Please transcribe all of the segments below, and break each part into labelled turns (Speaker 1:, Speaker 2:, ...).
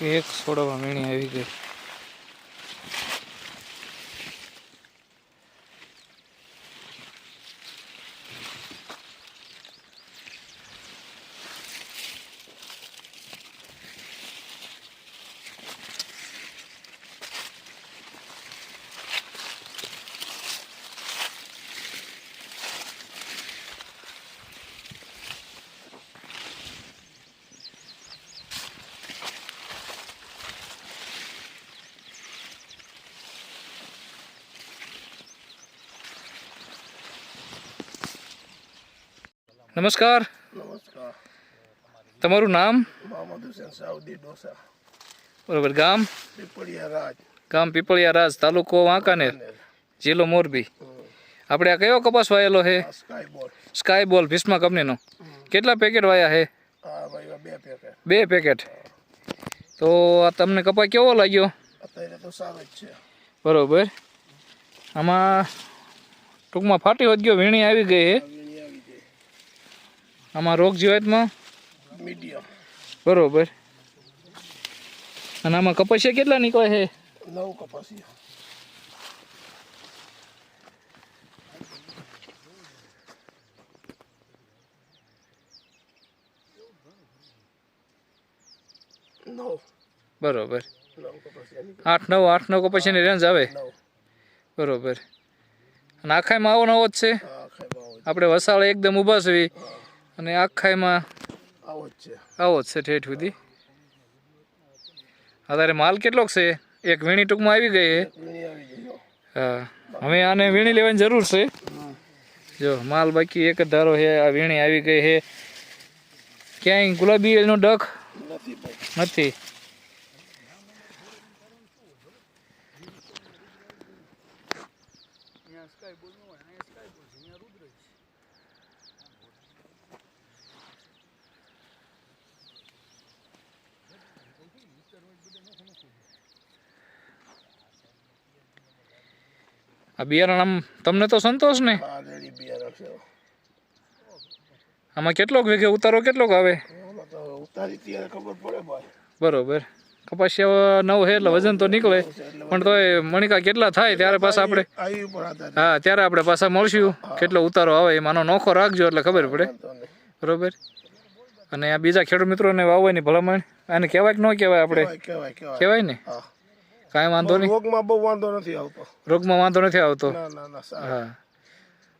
Speaker 1: એક સોડવા મીણી આવી ગઈ. નમસ્કાર.
Speaker 2: નમસ્કાર.
Speaker 1: તમારું નામ?
Speaker 2: મોહમ્મદ હુસેન સાઉદી ડોસા.
Speaker 1: બરોબર ગામ?
Speaker 2: પીપળિયા રાજ.
Speaker 1: ગામ પીપળિયા રાજ તાલુકો વાંકાનેર જિલ્લો મોરબી. આપણે આ કયો કપાસ વાયેલો છે
Speaker 2: સ્કાય બોલ
Speaker 1: ભીષ્મા કંપનીનો. કેટલા પેકેટ વાયા છે
Speaker 2: બે પેકેટ.
Speaker 1: તો આ તમને કપાસ કેવો લાગ્યો? બરોબર. આમાં ટૂંકમાં ફાટી હોત ગયો વીણી આવી ગઈ છે
Speaker 2: વીણી આવી ગઈ
Speaker 1: આમાં રોગ જીવાતમાં?
Speaker 2: મીડિયમ.
Speaker 1: બરોબર. અને આમાં કપાસિયા કેટલા નીકળે છે?
Speaker 2: નવ કપાસિયા.
Speaker 1: બરોબર. આઠ નવ આઠ નવ કપાસિયાની રેન્જ આવે? બરોબર. અને આખાયમાં આવો નવો જ છે? આપણે વસાળે એકદમ ઊભા છીએ. અને આખાઈમાં
Speaker 2: આવો જ છે.
Speaker 1: આવો જ છે ઠેઠ સુધી. અત્યારે માલ કેટલોક છે? એક વીણી ટૂંકમાં આવી ગઈ છે
Speaker 2: વીણી આવી ગઈ જો.
Speaker 1: હા. હવે આને વીણી લેવાની જરૂર છે. જો માલ બાકી એક જ ધારો છે આ વીણી આવી ગઈ છે. ક્યાંય ગુલાબી એનો ડખ
Speaker 2: નથી ભાઈ.
Speaker 1: નથી. આ બિયારણ આમ તમને તો સંતોષ ને? આમાં કેટલોક વીઘે ઉતારો કેટલોક આવે? બરોબર. કપાસિયા નવ છે એટલે વજન તો નીકળે. પણ તોય મણિકા કેટલા થાય ત્યારે પાછા આપણે? હા ત્યારે આપણે પાછા મળશું. કેટલો ઉતારો આવે એમાંનો નોખો રાખજો એટલે ખબર પડે. બરોબર. અને આ બીજા ખેડૂત મિત્રોને વાવવાની ભલામણ આને કહેવાય કે ન કહેવાય આપણે?
Speaker 2: કહેવાય
Speaker 1: ને?
Speaker 2: હા.
Speaker 1: કાંઈ વાંધો નહીં.
Speaker 2: રોગમાં બહુ વાંધો નથી આવતો.
Speaker 1: રોગમાં વાંધો નથી આવતો?
Speaker 2: ના ના ના
Speaker 1: હા.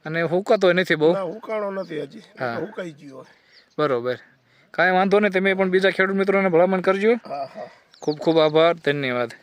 Speaker 1: અને હુકાતો નથી બહુ?
Speaker 2: હુકાણો નથી હજી.
Speaker 1: હા.
Speaker 2: હુકાઈ ગયો
Speaker 1: બરોબર. કાંઈ વાંધો નહીં તમે પણ બીજા ખેડૂત મિત્રોને ભલામણ કરજો.
Speaker 2: હા હા.
Speaker 1: ખૂબ ખૂબ આભાર. ધન્યવાદ.